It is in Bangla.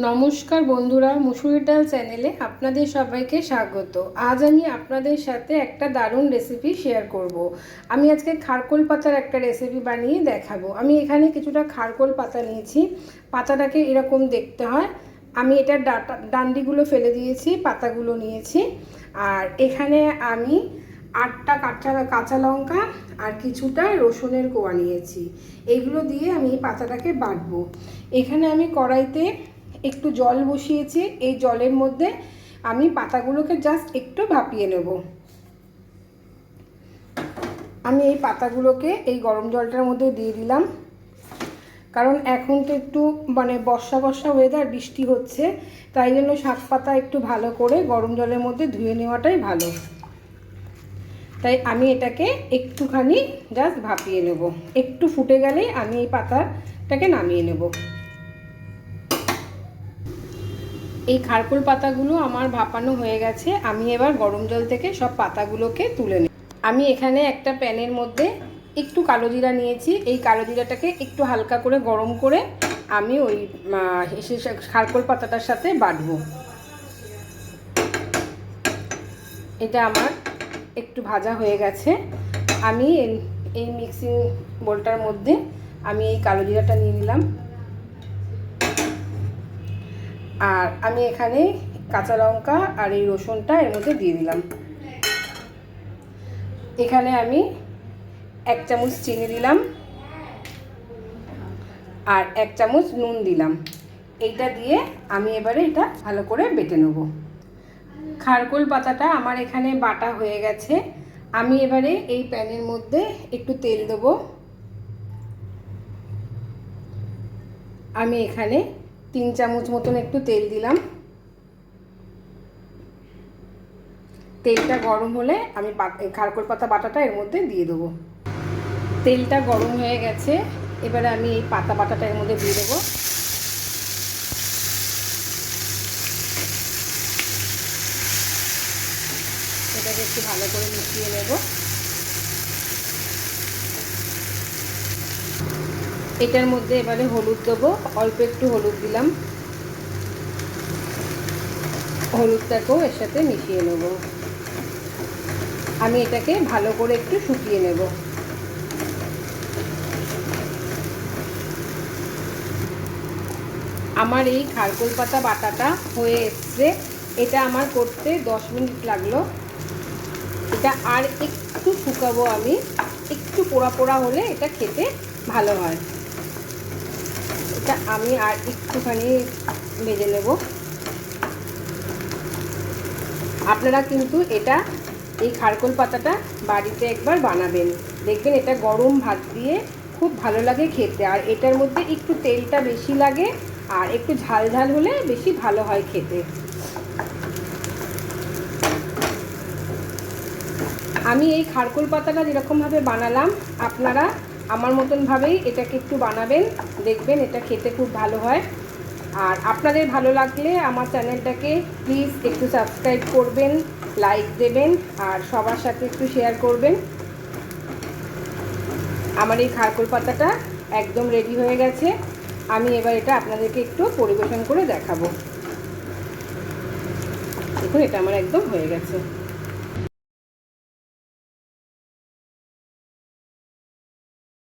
নমস্কার বন্ধুরা, মুসুরির ডাল চ্যানেলে আপনাদের সবাইকে স্বাগত। আজ আমি আপনাদের সাথে একটা দারুণ রেসিপি শেয়ার করব। আমি আজকে খারকোল পাতার একটা রেসিপি বানিয়ে দেখাবো। আমি এখানে কিছুটা খারকোল পাতা নিয়েছি। পাতাটাকে এরকম দেখতে হয়। আমি এটার ডাটা ডান্ডিগুলো ফেলে দিয়েছি, পাতাগুলো নিয়েছি। আর এখানে আমি আটটা কাঁচা কাঁচা লঙ্কা আর কিছুটা রসুনের কোয়া নিয়েছি। এগুলো দিয়ে আমি পাতাটাকে বাটবো। এখানে আমি কড়াইতে একটু জল বসিয়েছি, এই জলের মধ্যে আমি পাতাগুলোকে জাস্ট একটু ভাপিয়ে নেব। আমি এই পাতাগুলোকে এই গরম জলটার মধ্যে দিয়ে দিলাম। কারণ এখন তো একটু মানে বর্ষা বর্ষা ওয়েদার বৃষ্টি হচ্ছে, তাই জন্য শাক পাতা একটু ভালো করে গরম জলের মধ্যে ধুয়ে নেওয়াটাই ভালো। তাই আমি এটাকে একটুখানি জাস্ট ভাপিয়ে নেব। একটু ফুটে গেলেই আমি এই পাতাটাকে নামিয়ে নেব। এই খারকুল পাতাগুলো আমার ভাপানো হয়ে গেছে, আমি এবার গরম জল থেকে সব পাতাগুলোকে তুলে নিই আমি এখানে একটা প্যানের মধ্যে একটু কালো জিরা নিয়েছি, এই কালো জিরাটাকে একটু হালকা করে গরম করে আমি ওই খারকোল পাতাটার সাথে বাটবো। এটা আমার একটু ভাজা হয়ে গেছে। আমি এই মিক্সিং বোলটার মধ্যে আমি এই কালো জিরাটা নিয়ে নিলাম। আর আমি এখানে কাঁচা লঙ্কা আর এই রসুনটা এর মধ্যে দিয়ে দিলাম। এখানে আমি এক চামচ চিনি দিলাম আর এক চামচ নুন দিলাম। এইটা দিয়ে আমি এবারে এটা ভালো করে বেটে নেব। খারকোল পাতাটা আমার এখানে বাটা হয়ে গেছে। আমি এবারে এই প্যানের মধ্যে একটু তেল দেবো। আমি এখানে তিন চামচ মতন একটু তেল দিলাম। তেলটা গরম হলে আমি খারকোল পাতা বাটাটা এর মধ্যে দিয়ে দেবো। তেলটা গরম হয়ে গেছে, এবারে আমি এই পাতা বাটাটা এর মধ্যে দিয়ে দেবো। এটাকে একটু ভালো করে মিশিয়ে নেব। এটার মধ্যে এবারে হলুদ দেবো। অল্প একটু হলুদ দিলাম। হলুদটাকেও এর সাথে মিশিয়ে নেব। আমি এটাকে ভালো করে একটু শুকিয়ে নেব। আমার এই খারকোল পাতা বাটাটা হয়ে এসছে। এটা আমার করতে দশ মিনিট লাগল। এটা আর একটু শুকাবো আমি। একটু পোড়া পোড়া হলে এটা খেতে ভালো হয়। এটা আমি আর একটুখানি ভেজে নেব। আপনারা কিন্তু এটা, এই খারকোল পাতাটা বাড়িতে একবার বানাবেন। দেখবেন এটা গরম ভাত দিয়ে খুব ভালো লাগে খেতে। আর এটার মধ্যে একটু তেলটা বেশি লাগে আর একটু ঝাল ঝাল হলে বেশি ভালো হয় খেতে। আমি এই খারকোল পাতাটা যেরকমভাবে বানালাম, আপনারা আমার মতনভাবেই এটাকে একটু বানাবেন, দেখবেন এটা খেতে খুব ভালো হয়। আর আপনাদের ভালো লাগলে আমার চ্যানেলটাকে প্লিজ একটু সাবস্ক্রাইব করবেন লাইক দেবেন, আর সবার সাথে একটু শেয়ার করবেন। আমার এই খারকোল পাতাটা একদম রেডি হয়ে গেছে। আমি এবার এটা আপনাদেরকে একটু পরিবেশন করে দেখাবো। দেখুন, এটা আমার একদম হয়ে গেছে।